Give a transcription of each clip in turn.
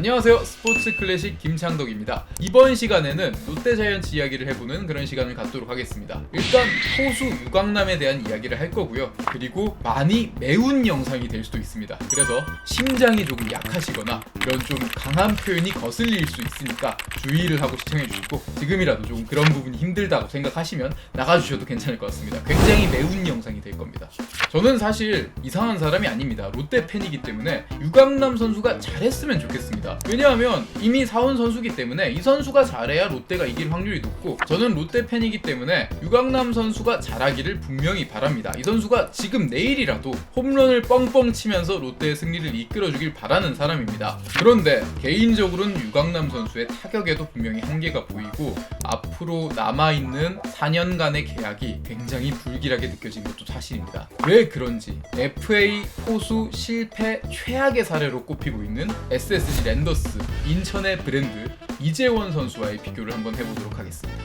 안녕하세요. 스포츠 클래식 김창덕입니다. 이번 시간에는 롯데 자이언츠 이야기를 해보는 그런 시간을 갖도록 하겠습니다. 일단 포수 유광남에 대한 이야기를 할 거고요. 그리고 많이 매운 영상이 될 수도 있습니다. 그래서 심장이 조금 약하시거나 이런 좀 강한 표현이 거슬릴 수 있으니까 주의를 하고 시청해 주시고 지금이라도 조금 그런 부분이 힘들다고 생각하시면 나가주셔도 괜찮을 것 같습니다. 굉장히 매운 영상이 될 겁니다. 저는 사실 이상한 사람이 아닙니다. 롯데 팬이기 때문에 유강남 선수가 잘했으면 좋겠습니다. 왜냐하면 이미 사온 선수기 때문에 이 선수가 잘해야 롯데가 이길 확률이 높고 저는 롯데 팬이기 때문에 유강남 선수가 잘하기를 분명히 바랍니다. 이 선수가 지금 내일이라도 홈런을 뻥뻥 치면서 롯데의 승리를 이끌어주길 바라는 사람입니다. 그런데 개인적으로는 유강남 선수의 타격에도 분명히 한계가 보이고 앞으로 남아있는 4년간의 계약이 굉장히 불길하게 느껴진 것도 사실입니다. 왜 그런지 FA 포수 실패 최악의 사례로 꼽히고 있는 SSG 랜더스 인천의 브랜드 이재원 선수와의 비교를 한번 해보도록 하겠습니다.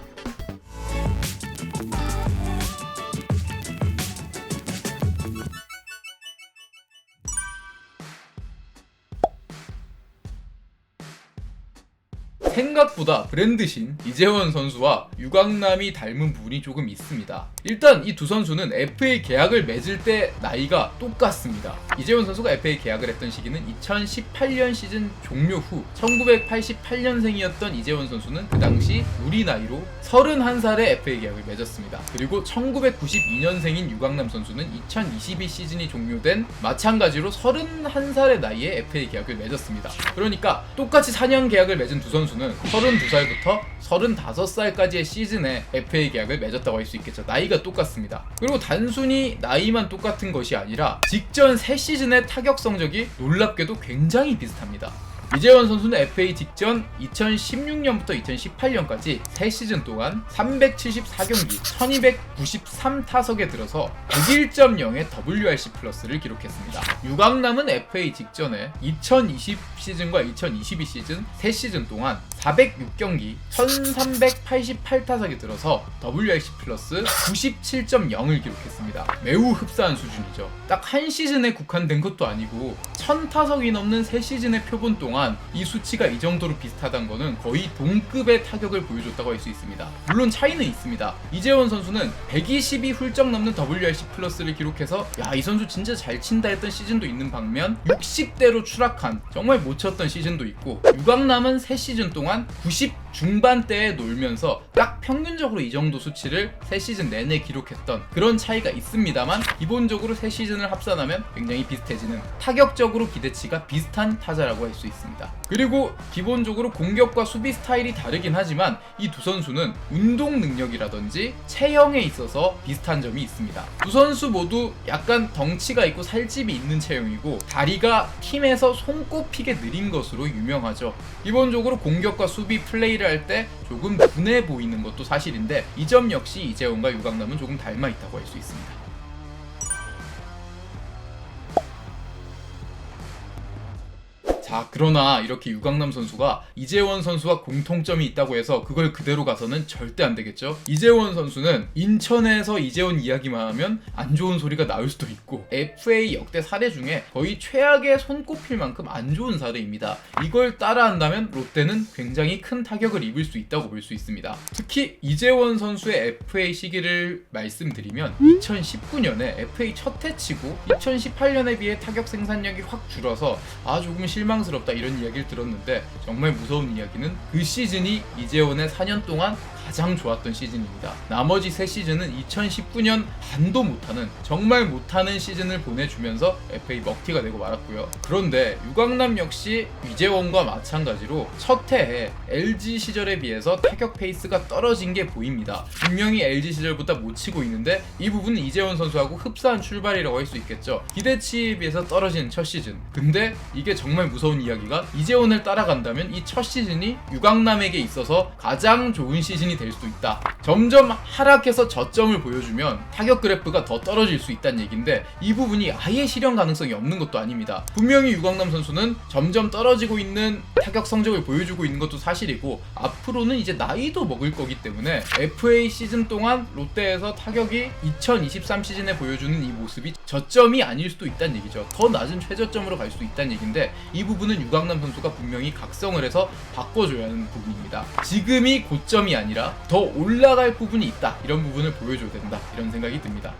생각보다 브랜드신 이재원 선수와 유강남이 닮은 부분이 조금 있습니다. 일단 이 두 선수는 FA 계약을 맺을 때 나이가 똑같습니다. 이재원 선수가 FA 계약을 했던 시기는 2018년 시즌 종료 후 1988년생이었던 이재원 선수는 그 당시 우리 나이로 31살에 FA 계약을 맺었습니다. 그리고 1992년생인 유강남 선수는 2022 시즌이 종료된 마찬가지로 31살의 나이에 FA 계약을 맺었습니다. 그러니까 똑같이 4년 계약을 맺은 두 선수는 32살부터 35살까지의 시즌에 FA 계약을 맺었다고 할 수 있겠죠. 나이가 똑같습니다. 그리고 단순히 나이만 똑같은 것이 아니라 직전 3시즌의 타격 성적이 놀랍게도 굉장히 비슷합니다. 이재원 선수는 FA 직전 2016년부터 2018년까지 3시즌 동안 374경기 1293타석에 들어서 101.0의 WRC 플러스를 기록했습니다. 유강남은 FA 직전에 2020 시즌과 2022 시즌 3시즌 동안 406경기 1388타석에 들어서 WRC 플러스 97.0을 기록했습니다. 매우 흡사한 수준이죠. 딱 한 시즌에 국한된 것도 아니고 1000타석이 넘는 3시즌의 표본 동안 이 수치가 이 정도로 비슷하다는 것은 거의 동급의 타격을 보여줬다고 할 수 있습니다. 물론 차이는 있습니다. 이재원 선수는 120이 훌쩍 넘는 WRC 플러스를 기록해서 야 이 선수 진짜 잘 친다 했던 시즌도 있는 반면 60대로 추락한 정말 못 쳤던 시즌도 있고 유강남은 3시즌 동안 90 중반대에 놀면서 딱 평균적으로 이 정도 수치를 3시즌 내내 기록했던 그런 차이가 있습니다만 기본적으로 3시즌을 합산하면 굉장히 비슷해지는 타격적으로 기대치가 비슷한 타자라고 할 수 있습니다. 그리고 기본적으로 공격과 수비 스타일이 다르긴 하지만 이 두 선수는 운동 능력이라든지 체형에 있어서 비슷한 점이 있습니다. 두 선수 모두 약간 덩치가 있고 살집이 있는 체형이고 다리가 팀에서 손꼽히게 느린 것으로 유명하죠. 기본적으로 공격과 수비 플레이를 할 때 조금 분해 보이는 것도 사실인데 이 점 역시 이재원과 유강남은 조금 닮아 있다고 할 수 있습니다. 자, 그러나 이렇게 유강남 선수가 이재원 선수와 공통점이 있다고 해서 그걸 그대로 가서는 절대 안 되겠죠. 이재원 선수는 인천에서 이재원 이야기만 하면 안 좋은 소리가 나올 수도 있고 FA 역대 사례 중에 거의 최악의 손꼽힐 만큼 안 좋은 사례입니다. 이걸 따라한다면 롯데는 굉장히 큰 타격을 입을 수 있다고 볼 수 있습니다. 특히 이재원 선수의 FA 시기를 말씀드리면 2019년에 FA 첫 해 치고 2018년에 비해 타격 생산력이 확 줄어서 아 조금 실망 스럽다 이런 이야기를 들었는데 정말 무서운 이야기는 그 시즌이 이재원의 4년 동안 가장 좋았던 시즌입니다. 나머지 세 시즌은 2019년 반도 못하는 정말 못하는 시즌을 보내주면서 FA 먹튀가 되고 말았고요. 그런데 유강남 역시 이재원과 마찬가지로 첫 해에 LG 시절에 비해서 타격 페이스가 떨어진 게 보입니다. 분명히 LG 시절보다 못 치고 있는데 이 부분은 이재원 선수하고 흡사한 출발이라고 할 수 있겠죠. 기대치에 비해서 떨어진 첫 시즌. 근데 이게 정말 무서운 이야기가 이재원을 따라간다면 이 첫 시즌이 유강남에게 있어서 가장 좋은 시즌이 될 수도 있다. 점점 하락해서 저점을 보여주면 타격 그래프가 더 떨어질 수 있다는 얘기인데 이 부분이 아예 실현 가능성이 없는 것도 아닙니다. 분명히 유강남 선수는 점점 떨어지고 있는 타격 성적을 보여주고 있는 것도 사실이고 앞으로는 이제 나이도 먹을 거기 때문에 FA 시즌 동안 롯데에서 타격이 2023 시즌에 보여주는 이 모습이 저점이 아닐 수도 있다는 얘기죠. 더 낮은 최저점으로 갈 수도 있다는 얘기인데 이 부분은 유강남 선수가 분명히 각성을 해서 바꿔줘야 하는 부분입니다. 지금이 고점이 아니라 더 올라갈 부분이 있다. 이런 부분을 보여줘야 된다. 이런 생각이 듭니다.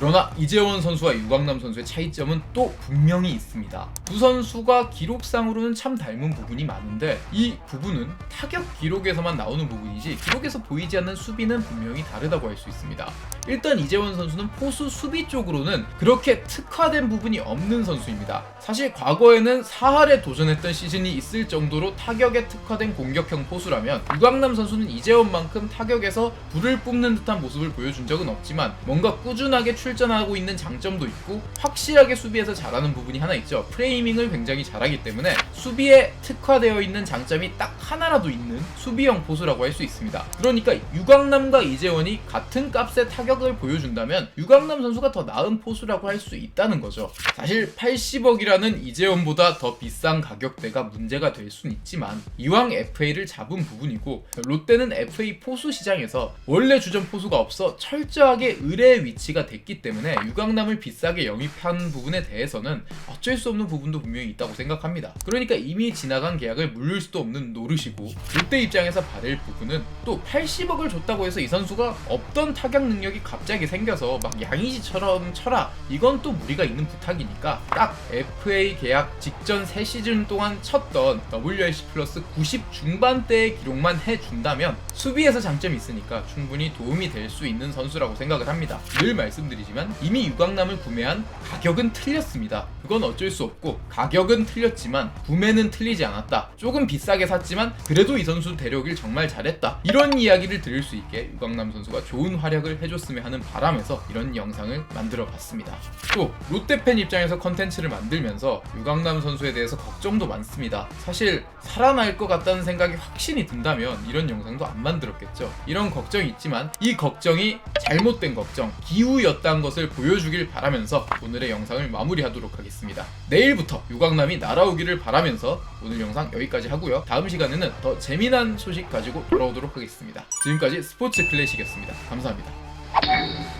그러나 이재원 선수와 유광남 선수의 차이점은 또 분명히 있습니다. 두 선수가 기록상으로는 참 닮은 부분이 많은데 이 부분은 타격 기록에서만 나오는 부분이지 기록에서 보이지 않는 수비는 분명히 다르다고 할 수 있습니다. 일단 이재원 선수는 포수 수비 쪽으로는 그렇게 특화된 부분이 없는 선수입니다. 사실 과거에는 사할에 도전했던 시즌이 있을 정도로 타격에 특화된 공격형 포수라면 유광남 선수는 이재원만큼 타격에서 불을 뿜는 듯한 모습을 보여준 적은 없지만 뭔가 꾸준하게 출 전하고 있는 장점도 있고 확실하게 수비에서 잘하는 부분이 하나 있죠. 프레이밍을 굉장히 잘하기 때문에 수비에 특화되어 있는 장점이 딱 하나라도 있는 수비형 포수라고 할 수 있습니다. 그러니까 유광남과 이재원이 같은 값의 타격을 보여준다면 유광남 선수가 더 나은 포수라고 할 수 있다는 거죠. 사실 80억이라는 이재원보다 더 비싼 가격대가 문제가 될 수는 있지만 이왕 FA를 잡은 부분이고 롯데는 FA 포수 시장에서 원래 주전 포수가 없어 철저하게 의뢰의 위치가 됐기 때문에 유강남을 비싸게 영입한 부분에 대해서는 어쩔 수 없는 부분도 분명히 있다고 생각합니다. 그러니까 이미 지나간 계약을 물릴 수도 없는 노릇이고 롯데 입장에서 받을 부분은 또 80억을 줬다고 해서 이 선수가 없던 타격 능력이 갑자기 생겨서 막 양의지처럼 쳐라 이건 또 무리가 있는 부탁이니까 딱 FA 계약 직전 3시즌 동안 쳤던 WRC 플러스 90 중반대의 기록만 해준다면 수비에서 장점이 있으니까 충분히 도움이 될 수 있는 선수라고 생각을 합니다. 늘 말씀드리지만 이미 유광남을 구매한 가격은 틀렸습니다. 그건 어쩔 수 없고 가격은 틀렸지만 구매는 틀리지 않았다. 조금 비싸게 샀지만 그래도 이 선수 데려오길 정말 잘했다. 이런 이야기를 들을 수 있게 유광남 선수가 좋은 활약을 해줬으면 하는 바람에서 이런 영상을 만들어 봤습니다. 또 롯데 팬 입장에서 컨텐츠를 만들면서 유광남 선수에 대해서 걱정도 많습니다. 사실 살아날 것 같다는 생각이 확신이 든다면 이런 영상도 안 만들었겠죠. 이런 걱정이 있지만 이 걱정이 잘못된 걱정, 기우였다는 것을 보여주길 바라면서 오늘의 영상을 마무리하도록 하겠습니다. 내일부터 유광남이 날아오기를 바라면서 오늘 영상 여기까지 하고요. 다음 시간에는 더 재미난 소식 가지고 돌아오도록 하겠습니다. 지금까지 스포츠 클래식이었습니다. 감사합니다.